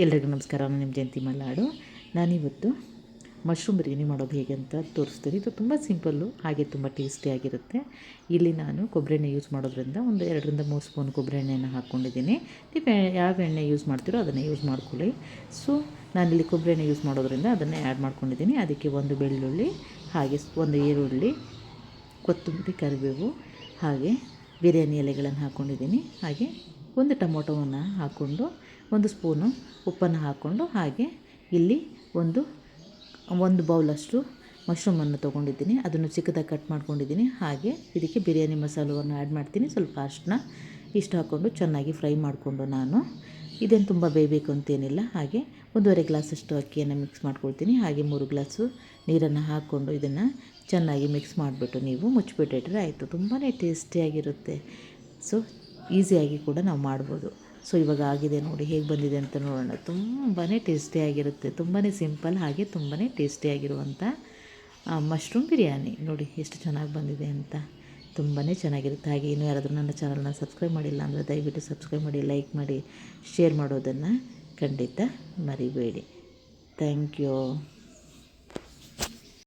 ಎಲ್ರಿಗೂ ನಮಸ್ಕಾರ, ನಾನು ನಿಮ್ಮ ಜಯಂತಿ ಮಲ್ಲಾಡು. ನಾನಿವತ್ತು ಮಶ್ರೂಮ್ ಬಿರಿಯಾನಿ ಮಾಡೋದು ಹೇಗೆ ಅಂತ ತೋರಿಸ್ತೀನಿ. ಇದು ತುಂಬ ಸಿಂಪಲ್ಲು ಹಾಗೆ ತುಂಬ ಟೇಸ್ಟಿಯಾಗಿರುತ್ತೆ ಇಲ್ಲಿ ನಾನು ಕೊಬ್ಬರಿ ಎಣ್ಣೆ ಯೂಸ್ ಮಾಡೋದ್ರಿಂದ ಒಂದು ಎರಡರಿಂದ ಮೂರು ಸ್ಪೂನ್ ಕೊಬ್ಬರಿ ಎಣ್ಣೆಯನ್ನು ಹಾಕ್ಕೊಂಡಿದ್ದೀನಿ ನೀವು ಯಾವ ಎಣ್ಣೆ ಯೂಸ್ ಮಾಡ್ತೀರೋ ಅದನ್ನು ಯೂಸ್ ಮಾಡ್ಕೊಳ್ಳಿ. ಸೊ ನಾನಿಲ್ಲಿ ಕೊಬ್ಬರಿ ಎಣ್ಣೆ ಯೂಸ್ ಮಾಡೋದ್ರಿಂದ ಅದನ್ನು ಆ್ಯಡ್ ಮಾಡ್ಕೊಂಡಿದ್ದೀನಿ. ಅದಕ್ಕೆ ಒಂದು ಬೆಳ್ಳುಳ್ಳಿ, ಹಾಗೆ ಒಂದು ಈರುಳ್ಳಿ, ಕೊತ್ತಂಬರಿ, ಕರಿಬೇವು, ಹಾಗೆ ಬಿರಿಯಾನಿ ಎಲೆಗಳನ್ನು ಹಾಕ್ಕೊಂಡಿದ್ದೀನಿ ಹಾಗೆ ಒಂದು ಟೊಮೊಟೊವನ್ನು ಹಾಕ್ಕೊಂಡು, ಒಂದು ಸ್ಪೂನು ಉಪ್ಪನ್ನು ಹಾಕ್ಕೊಂಡು, ಹಾಗೆ ಇಲ್ಲಿ ಒಂದು ಒಂದು ಬೌಲಷ್ಟು ಮಶ್ರೂಮನ್ನು ತೊಗೊಂಡಿದ್ದೀನಿ. ಅದನ್ನು ಚಿಕ್ಕದಾಗಿ ಕಟ್ ಮಾಡ್ಕೊಂಡಿದ್ದೀನಿ. ಹಾಗೆ ಇದಕ್ಕೆ ಬಿರಿಯಾನಿ ಮಸಾಲವನ್ನು ಆ್ಯಡ್ ಮಾಡ್ತೀನಿ. ಸ್ವಲ್ಪ ಅಷ್ಟನ್ನ ಇಷ್ಟು ಹಾಕ್ಕೊಂಡು ಚೆನ್ನಾಗಿ ಫ್ರೈ ಮಾಡಿಕೊಂಡು ನಾನು. ಇದೇನು ತುಂಬ ಬೇಯಬೇಕು ಅಂತೇನಿಲ್ಲ. ಹಾಗೆ ಒಂದೂವರೆ ಗ್ಲಾಸಷ್ಟು ಅಕ್ಕಿಯನ್ನು ಮಿಕ್ಸ್ ಮಾಡ್ಕೊಳ್ತೀನಿ. ಹಾಗೆ ಮೂರು ಗ್ಲಾಸು ನೀರನ್ನು ಹಾಕ್ಕೊಂಡು ಇದನ್ನು ಚೆನ್ನಾಗಿ ಮಿಕ್ಸ್ ಮಾಡಿಬಿಟ್ಟು ನೀವು ಮುಚ್ಚಿಬಿಟ್ಟಿಟ್ರೆ ಆಯಿತು. ತುಂಬಾ ಟೇಸ್ಟಿಯಾಗಿರುತ್ತೆ. ಸೊ ಈಸಿಯಾಗಿ ಕೂಡ ನಾವು ಮಾಡ್ಬೋದು. ಸೊ ಇವಾಗ ಆಗಿದೆ ನೋಡಿ, ಹೇಗೆ ಬಂದಿದೆ ಅಂತ ನೋಡೋಣ. ತುಂಬಾ ಟೇಸ್ಟಿಯಾಗಿರುತ್ತೆ ತುಂಬಾ ಸಿಂಪಲ್ ಹಾಗೆ ತುಂಬಾ ಟೇಸ್ಟಿಯಾಗಿರುವಂಥ ಮಶ್ರೂಮ್ ಬಿರಿಯಾನಿ ನೋಡಿ, ಎಷ್ಟು ಚೆನ್ನಾಗಿ ಬಂದಿದೆ ಅಂತ. ತುಂಬಾ ಚೆನ್ನಾಗಿರುತ್ತೆ. ಹಾಗೆ ಇನ್ನೂ ಯಾರಾದರೂ ನನ್ನ ಚಾನಲ್ನ ಸಬ್ಸ್ಕ್ರೈಬ್ ಮಾಡಿಲ್ಲ ಅಂದರೆ ದಯವಿಟ್ಟು ಸಬ್ಸ್ಕ್ರೈಬ್ ಮಾಡಿ ಲೈಕ್ ಮಾಡಿ ಶೇರ್ ಮಾಡೋದನ್ನು ಖಂಡಿತ ಮರಿಬೇಡಿ. Thank you